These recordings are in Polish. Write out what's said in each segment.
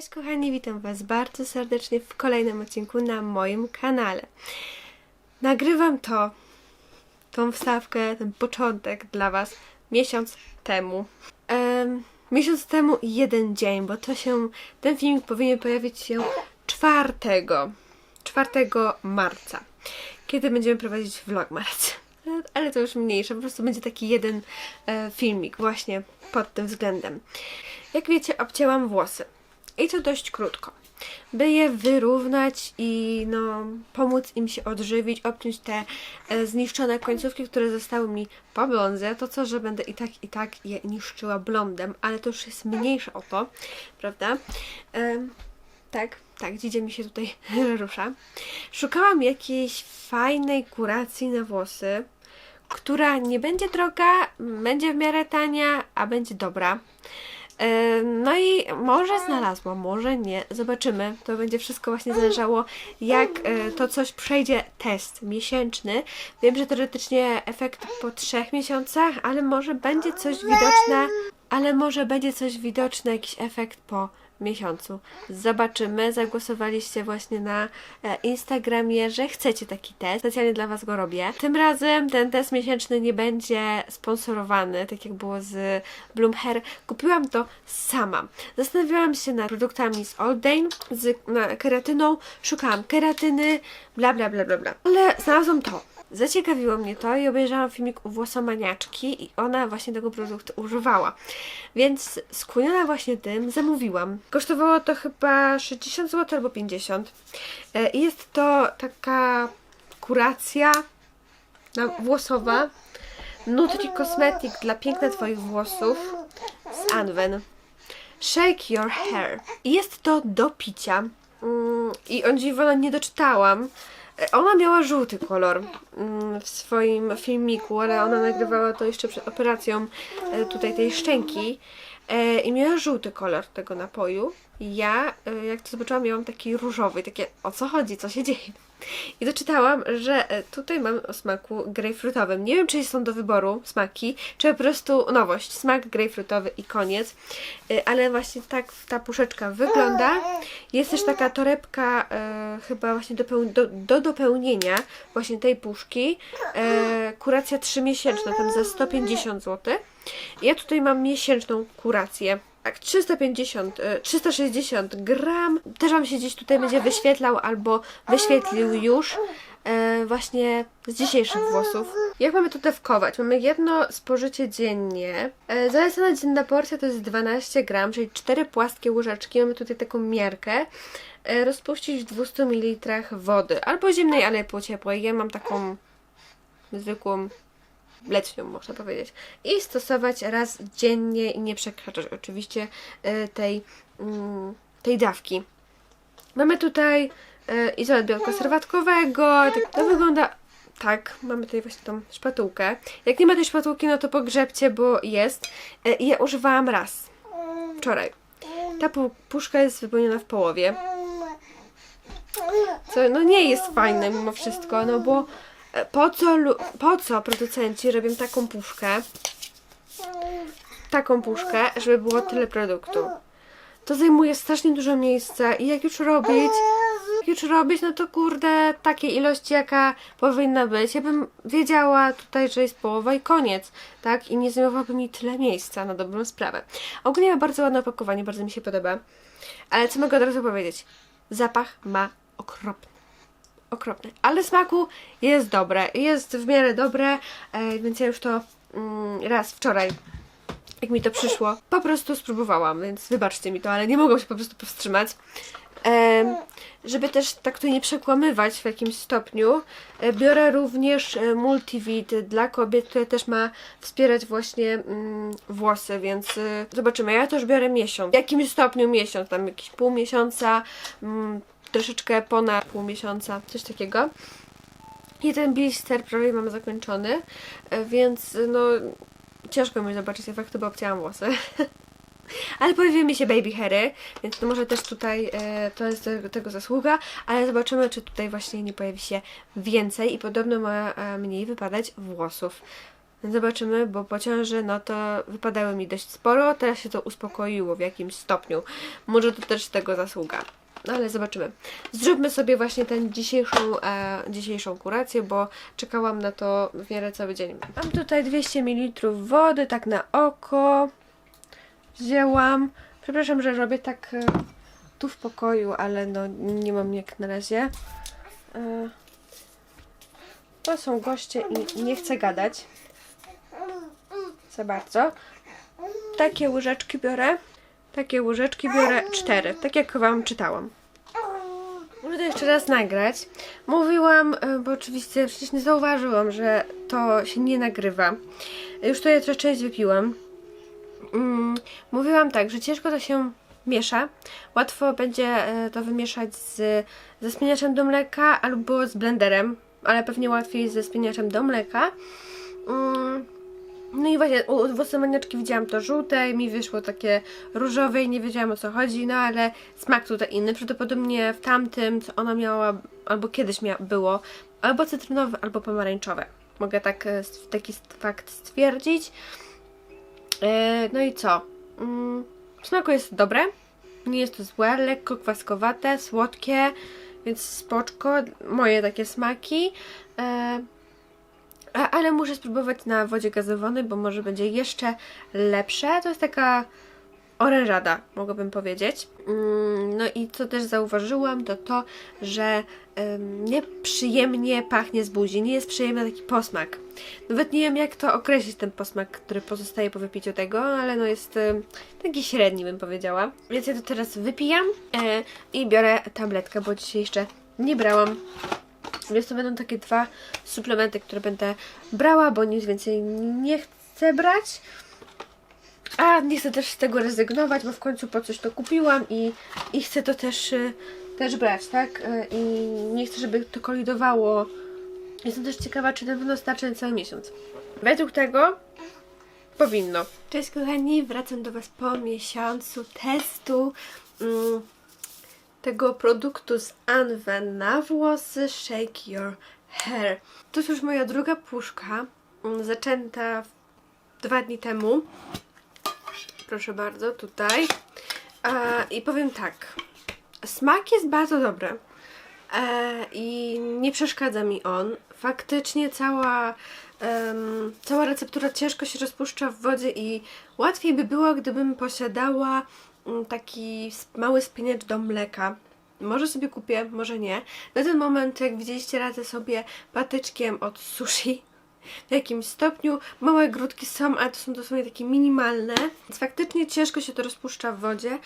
Cześć kochani, witam Was bardzo serdecznie w kolejnym odcinku na moim kanale. Nagrywam to, tą wstawkę, ten początek dla Was miesiąc temu. Em, miesiąc temu i jeden dzień, bo to się, ten filmik powinien pojawić się 4, 4 marca, kiedy będziemy prowadzić. Ale- Ale to już mniejsze, po prostu będzie taki jeden e, filmik właśnie pod tym względem. Jak wiecie, obcięłam włosy. I to dość krótko. By je wyrównać i no, pomóc im się odżywić, obciąć te e, zniszczone końcówki, które zostały mi po blondze. To co, że będę i tak, i tak je niszczyła blondem, ale to już jest mniejsze o to, prawda? Em, tak, tak, dzidzie mi się tutaj rusza. Szukałam jakiejś fajnej kuracji na włosy, która nie będzie droga, będzie w miarę tania, a będzie dobra. No i może znalazłam, może nie. Zobaczymy. To będzie wszystko właśnie zależało, jak e, to coś przejdzie test miesięczny. Wiem, że teoretycznie efekt po trzech miesiącach, ale może będzie coś widoczne, ale może będzie coś widoczne, jakiś efekt po miesiącu. Zobaczymy. Zagłosowaliście właśnie na e, Instagramie, że chcecie taki test. Specjalnie dla Was go robię. Tym razem ten test miesięczny nie będzie sponsorowany, tak jak było z Bloom Hair. Kupiłam to sama. Zastanawiałam się nad produktami z Oldane, z keratyną. Szukałam keratyny, bla bla bla bla bla. Ale znalazłam to. Zaciekawiło mnie to i obejrzałam filmik u włosomaniaczki i ona właśnie tego produktu używała. Więc skłoniona właśnie tym zamówiłam. Kosztowało to chyba 60 zł albo 50. E, I jest to taka kuracja na włosowa Nutri Cosmetic dla piękna Twoich włosów z Anwen. Shake Your Hair. I Jest to do picia. Mm, I o dziwo no, nie doczytałam. E, Ona miała żółty kolor mm, w swoim filmiku, ale ona nagrywała to jeszcze przed operacją e, tutaj tej szczęki. E, I miała żółty kolor tego napoju. Ja, jak to zobaczyłam, miałam taki różowy, takie o co chodzi, co się dzieje. I doczytałam, że e, tutaj mamy o smaku grejpfrutowym. Nie wiem, czy są do wyboru smaki, czy po prostu nowość. Smak grejpfrutowy i koniec. E, Ale właśnie tak ta puszeczka wygląda. Jest też taka torebka e, chyba właśnie do, do, do dopełnienia właśnie tej puszki. E, kuracja 3-miesięczna, tam za 150 zł. Ja tutaj mam miesięczną kurację. Tak, 350, e, 360 gram. Też Wam się gdzieś tutaj będzie wyświetlał albo wyświetlił już e, właśnie z dzisiejszych włosów. Jak mamy to dawkować? Mamy jedno spożycie dziennie. E, zalecana dzienna porcja to jest 12 gram, czyli 4 płaskie łyżeczki. Mamy tutaj taką miarkę. E, rozpuścić w 200 ml wody. Albo zimnej, ale po ciepłej. Ja mam taką zwykłą letnią, można powiedzieć. I stosować raz dziennie i nie przekraczać oczywiście e, tej, mm, tej dawki. Mamy tutaj e, izolat białka serwatkowego. Tak, to wygląda tak. Mamy tutaj właśnie tą szpatułkę. Jak nie ma tej szpatułki, no to pogrzebcie, bo jest. E, ja używałam raz. Wczoraj. Ta pu- puszka jest wypełniona w połowie. Co no nie jest fajne mimo wszystko, no bo po co, po co producenci robią taką puszkę, taką puszkę, żeby było tyle produktu? To zajmuje strasznie dużo miejsca i jak już robić, jak już robić, no to kurde, takiej ilości jaka powinna być. Ja bym wiedziała tutaj, że jest połowa i koniec, tak? I nie zajmowałoby mi tyle miejsca na dobrą sprawę. Ogólnie ma bardzo ładne opakowanie, bardzo mi się podoba. Ale co mogę od razu powiedzieć? Zapach ma okropny okropne. Ale smaku jest dobre. Jest w miarę dobre, e, więc ja już to mm, raz wczoraj, jak mi to przyszło, po prostu spróbowałam, więc wybaczcie mi to, ale nie mogłam się po prostu powstrzymać. Em, żeby też tak to nie przekłamywać w jakimś stopniu, e, biorę również e, multivit dla kobiet, które też ma wspierać właśnie mm, włosy, więc e, zobaczymy. Ja też biorę miesiąc. W jakimś stopniu miesiąc, tam jakieś pół miesiąca, mm, troszeczkę ponad pół miesiąca, coś takiego. I ten blister prawie mam zakończony, więc no ciężko mi zobaczyć efekty, bo obcięłam włosy. Ale pojawiły mi się baby hairy, więc to może też tutaj e, to jest tego, zasługa, ale zobaczymy, czy tutaj właśnie nie pojawi się więcej i podobno ma e, mniej wypadać włosów. Zobaczymy, bo po ciąży no to wypadały mi dość sporo, teraz się to uspokoiło w jakimś stopniu. Może to też tego zasługa. No ale zobaczymy. Zróbmy sobie właśnie tę dzisiejszą, e, dzisiejszą kurację, bo czekałam na to w miarę cały dzień. Mam tutaj 200 ml wody, tak na oko. Wzięłam. Przepraszam, że robię tak e, tu w pokoju, ale no nie mam jak na razie. E, to są goście i nie chcę gadać za bardzo. Takie łyżeczki biorę. Takie łyżeczki biorę cztery, tak jak Wam czytałam. Muszę to jeszcze raz nagrać. Mówiłam, e, bo oczywiście przecież nie zauważyłam, że to się nie nagrywa. Już tutaj trochę część wypiłam. Mm, mówiłam tak, że ciężko to się miesza. Łatwo będzie e, to wymieszać z, ze spieniaczem do mleka albo z blenderem, ale pewnie łatwiej ze spieniaczem do mleka. No i właśnie u u widziałam to żółte mi wyszło takie różowe i nie wiedziałam o co chodzi, no ale smak tutaj inny. Prawdopodobnie w tamtym, co ona miała, albo kiedyś mia było, albo cytrynowe, albo pomarańczowe. Mogę tak e, taki fakt stwierdzić. E, No i co? W smaku jest dobre. Nie jest to złe, lekko kwaskowate, słodkie, więc spoczko. Moje takie smaki. A, ale muszę spróbować na wodzie gazowanej, bo może będzie jeszcze lepsze. To jest taka orężada, mogłabym powiedzieć. Mm, No i co też zauważyłam, to to, że em, nieprzyjemnie pachnie z buzi. Nie jest przyjemny taki posmak. Nawet nie wiem, jak to określić, ten posmak, który pozostaje po wypiciu tego, ale no jest taki średni, bym powiedziała. Więc ja to teraz wypijam e, i biorę tabletkę, bo dzisiaj jeszcze nie brałam. Więc to będą takie dwa suplementy, które będę brała, bo nic więcej nie chcę brać. A nie chcę też z tego rezygnować, bo w końcu po coś to kupiłam i, i chcę to też, y, też brać, tak? Y, I nie chcę, żeby to kolidowało. Jestem też ciekawa, czy na pewno starczy na cały miesiąc. Według tego powinno. Cześć kochani, wracam do Was po miesiącu testu mm, tego produktu z Anwen na włosy Shake Your Hair. To jest już moja druga puszka, mm, zaczęta dwa dni temu. Proszę bardzo, tutaj. I powiem tak. Smak jest bardzo dobry. E, I nie przeszkadza mi on. Faktycznie cała, em, cała receptura ciężko się rozpuszcza w wodzie i łatwiej by było, gdybym posiadała taki s- mały spieniacz do mleka. Może sobie kupię, może nie. Na ten moment, jak widzieliście, radzę sobie patyczkiem od sushi w jakimś stopniu. Małe grudki są, ale to są dosłownie takie minimalne. Więc faktycznie ciężko się to rozpuszcza w wodzie,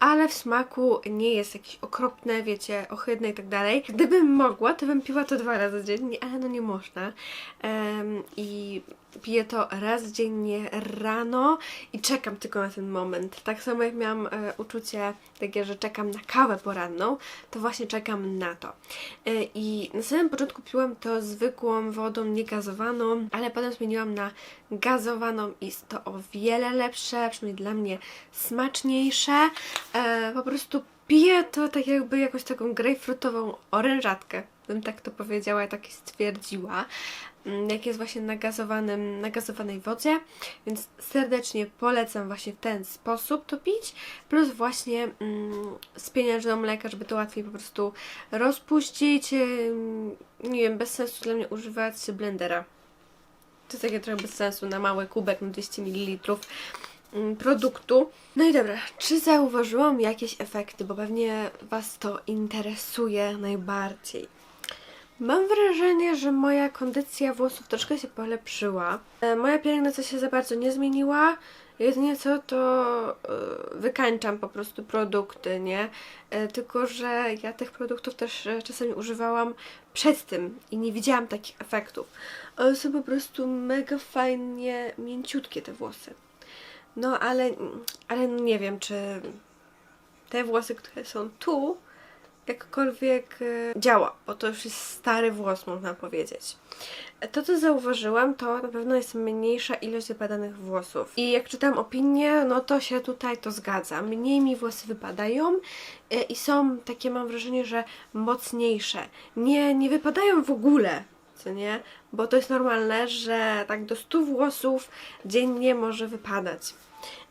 ale w smaku nie jest jakieś okropne, wiecie, ohydne i tak dalej. Gdybym mogła, to bym piła to dwa razy dziennie, ale no nie można. I piję to raz dziennie rano i czekam tylko na ten moment. Tak samo jak miałam e, uczucie takie, że czekam na kawę poranną, to właśnie czekam na to. E, I na samym początku piłam to zwykłą wodą niegazowaną, ale potem zmieniłam na gazowaną i jest to o wiele lepsze, przynajmniej dla mnie smaczniejsze. E, po prostu piję to tak jakby jakąś taką grejpfrutową orężatkę, bym tak to powiedziała, tak stwierdziła, mm, jak jest właśnie na, gazowanym, na gazowanej wodzie, więc serdecznie polecam właśnie w ten sposób to pić, plus właśnie mm, spieniacz do mleka, żeby to łatwiej po prostu rozpuścić. Ym, nie wiem, bez sensu dla mnie używać blendera. To jest takie trochę bez sensu na mały kubek na 200 ml mm, produktu. No i dobra, czy zauważyłam jakieś efekty, bo pewnie Was to interesuje najbardziej. Mam wrażenie, że moja kondycja włosów troszkę się polepszyła. E, Moja pielęgnacja się za bardzo nie zmieniła. Jedynie co, to e, wykańczam po prostu produkty, nie? E, Tylko, że ja tych produktów też czasami używałam przed tym i nie widziałam takich efektów. One są po prostu mega fajnie mięciutkie te włosy. No ale, ale nie wiem, czy te włosy, które są tu, jakkolwiek e, działa, bo to już jest stary włos, można powiedzieć. To, co zauważyłam, to na pewno jest mniejsza ilość wypadanych włosów. I jak czytam opinie, no to się tutaj to zgadza. Mniej mi włosy wypadają e, i są takie, mam wrażenie, że mocniejsze. Nie, nie wypadają w ogóle. co nie? Bo to jest normalne, że tak do 100 włosów dziennie może wypadać.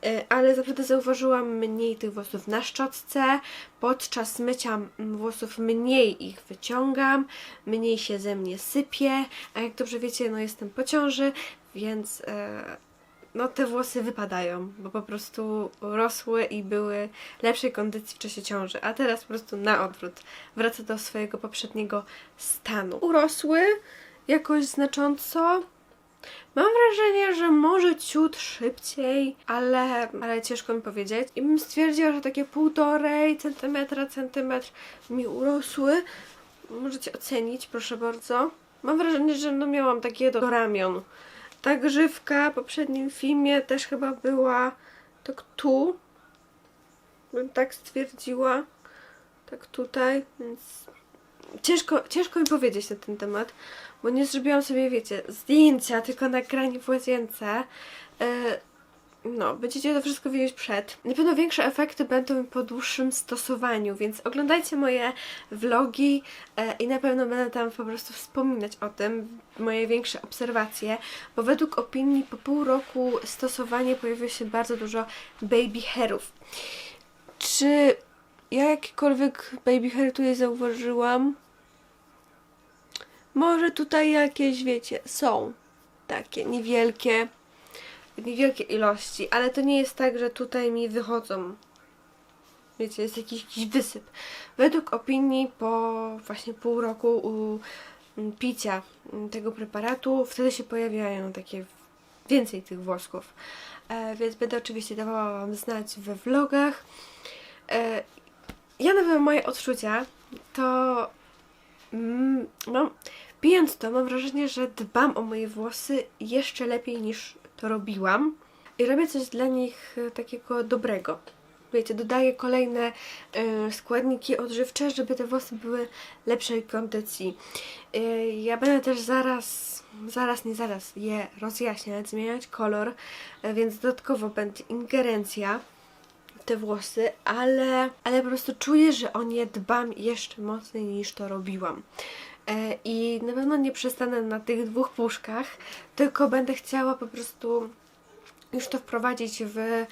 Y, Ale naprawdę zauważyłam mniej tych włosów na szczotce. Podczas mycia mm, włosów mniej ich wyciągam, mniej się ze mnie sypie. A jak dobrze wiecie, no jestem po ciąży, więc e, no te włosy wypadają, bo po prostu rosły i były lepszej kondycji w czasie ciąży, a teraz po prostu na odwrót. Wraca do swojego poprzedniego stanu. Urosły jakoś znacząco. Mam wrażenie, że może ciut szybciej, ale, ale ciężko mi powiedzieć. I bym stwierdziła, że takie półtorej centymetra, centymetr mi urosły. Możecie ocenić, proszę bardzo. Mam wrażenie, że no miałam takie do ramion. Ta grzywka w poprzednim filmie też chyba była tak tu. Bym tak stwierdziła. Tak tutaj, więc ciężko, ciężko mi powiedzieć na ten temat, bo nie zrobiłam sobie, wiecie, zdjęcia, tylko nagranie w łazience. E, no, będziecie to wszystko wiedzieć przed. Na pewno większe efekty będą po dłuższym stosowaniu, więc oglądajcie moje vlogi e, i na pewno będę tam po prostu wspominać o tym, moje większe obserwacje, bo według opinii po pół roku stosowania pojawia się bardzo dużo baby hairów. Czy ja jakiekolwiek baby hair tutaj zauważyłam? Może tutaj jakieś, wiecie, są takie niewielkie, niewielkie ilości, ale to nie jest tak, że tutaj mi wychodzą. Wiecie, jest jakiś, jakiś wysyp. Według opinii po właśnie pół roku u picia tego preparatu, wtedy się pojawiają takie więcej tych włosków. E, więc będę oczywiście dawała Wam znać we vlogach. E, ja na pewno moje odczucia to mm, pijąc to mam wrażenie, że dbam o moje włosy jeszcze lepiej niż to robiłam i robię coś dla nich e, takiego dobrego. Wiecie, dodaję kolejne e, składniki odżywcze, żeby te włosy były lepszej kondycji. E, ja będę też zaraz, zaraz, nie zaraz je rozjaśniać, zmieniać kolor, e, więc dodatkowo będzie ingerencja te włosy, ale, ale po prostu czuję, że o nie dbam jeszcze mocniej niż to robiłam. E, I na pewno nie przestanę na tych dwóch puszkach, tylko będę chciała po prostu już to wprowadzić w,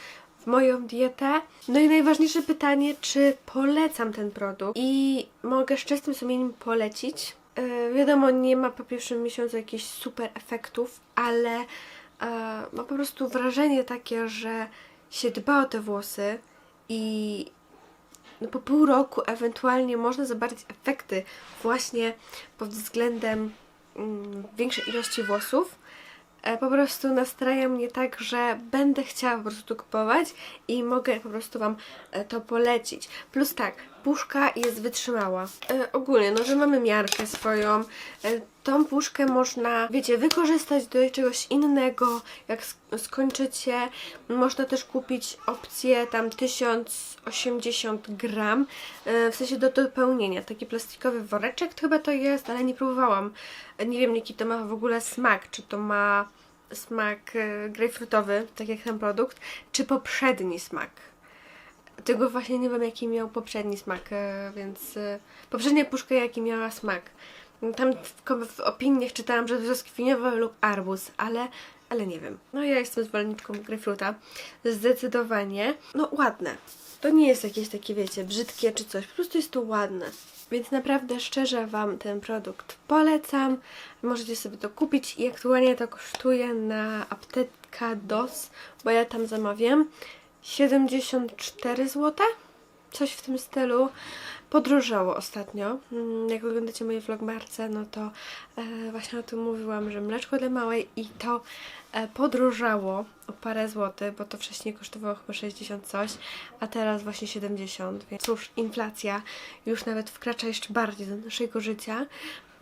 moją dietę. No i najważniejsze pytanie, czy polecam ten produkt i mogę z czystym sumieniem polecić. E, wiadomo, nie ma po pierwszym miesiącu jakichś super efektów, ale e, mam po prostu wrażenie takie, że się dba o te włosy i no po pół roku ewentualnie można zobaczyć efekty właśnie pod względem mm, większej ilości włosów. E, po prostu nastraja mnie tak, że będę chciała po prostu kupować i mogę po prostu Wam e, to polecić. Plus tak, puszka jest wytrzymała. E, ogólnie, no, że mamy miarkę swoją. E, tą puszkę można, wiecie, wykorzystać do czegoś innego. Jak sk- skończycie, można też kupić opcję tam 1080 gram, e, w sensie do dopełnienia. Taki plastikowy woreczek chyba to jest, ale nie próbowałam. Nie wiem, jaki to ma w ogóle smak. Czy to ma smak e, grejpfrutowy, tak jak ten produkt, czy poprzedni smak. Tego właśnie nie wiem, jaki miał poprzedni smak, e, więc e, poprzednia puszka jaki miała smak. Tam w, opiniach czytałam, że to jest kwiniowy lub arbuz, ale, ale nie wiem. No ja jestem zwolenniczką grejpfruta. Zdecydowanie. No ładne. To nie jest jakieś takie, wiecie, brzydkie czy coś. Po prostu jest to ładne. Więc naprawdę szczerze Wam ten produkt polecam. Możecie sobie to kupić i aktualnie to kosztuje na apteka DOS, bo ja tam zamawiam 74 zł. Coś w tym stylu. Podrożało ostatnio. Mm, Jak oglądacie moje vlogmarce, no to e, właśnie o tym mówiłam, że mleczko dla małej i to e, podrożało o parę złotych, bo to wcześniej kosztowało chyba 60 coś, a teraz właśnie 70, więc cóż, inflacja już nawet wkracza jeszcze bardziej do naszego życia,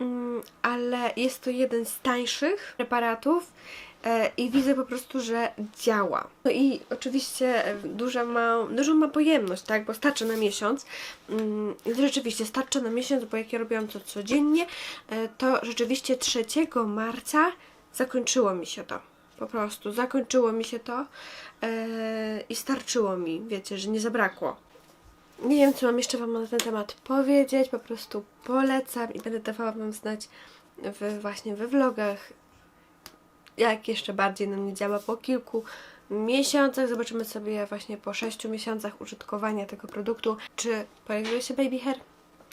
Mm, ale jest to jeden z tańszych preparatów i widzę po prostu, że działa. No i oczywiście e, duża ma, dużą ma pojemność, tak, bo starczy na miesiąc. Mm, Rzeczywiście starczy na miesiąc, bo jak ja robiłam to codziennie, e, to rzeczywiście 3 marca zakończyło mi się to. Po prostu zakończyło mi się to e, i starczyło mi, wiecie, że nie zabrakło. Nie wiem, co mam jeszcze Wam na ten temat powiedzieć, po prostu polecam i będę dawała Wam znać w, właśnie we vlogach, jak jeszcze bardziej na mnie działa po kilku miesiącach. Zobaczymy sobie właśnie po 6 miesiącach użytkowania tego produktu, czy pojawiło się baby hair,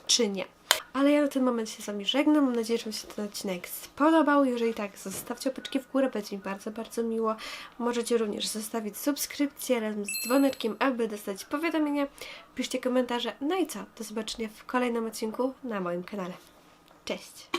czy nie. Ale ja na ten moment się z Wami żegnam. Mam nadzieję, że Wam się ten odcinek spodobał. Jeżeli tak, zostawcie łapeczki w górę, będzie mi bardzo, bardzo miło. Możecie również zostawić subskrypcję razem z dzwoneczkiem, aby dostać powiadomienia. Piszcie komentarze. No i co? Do zobaczenia w kolejnym odcinku na moim kanale. Cześć!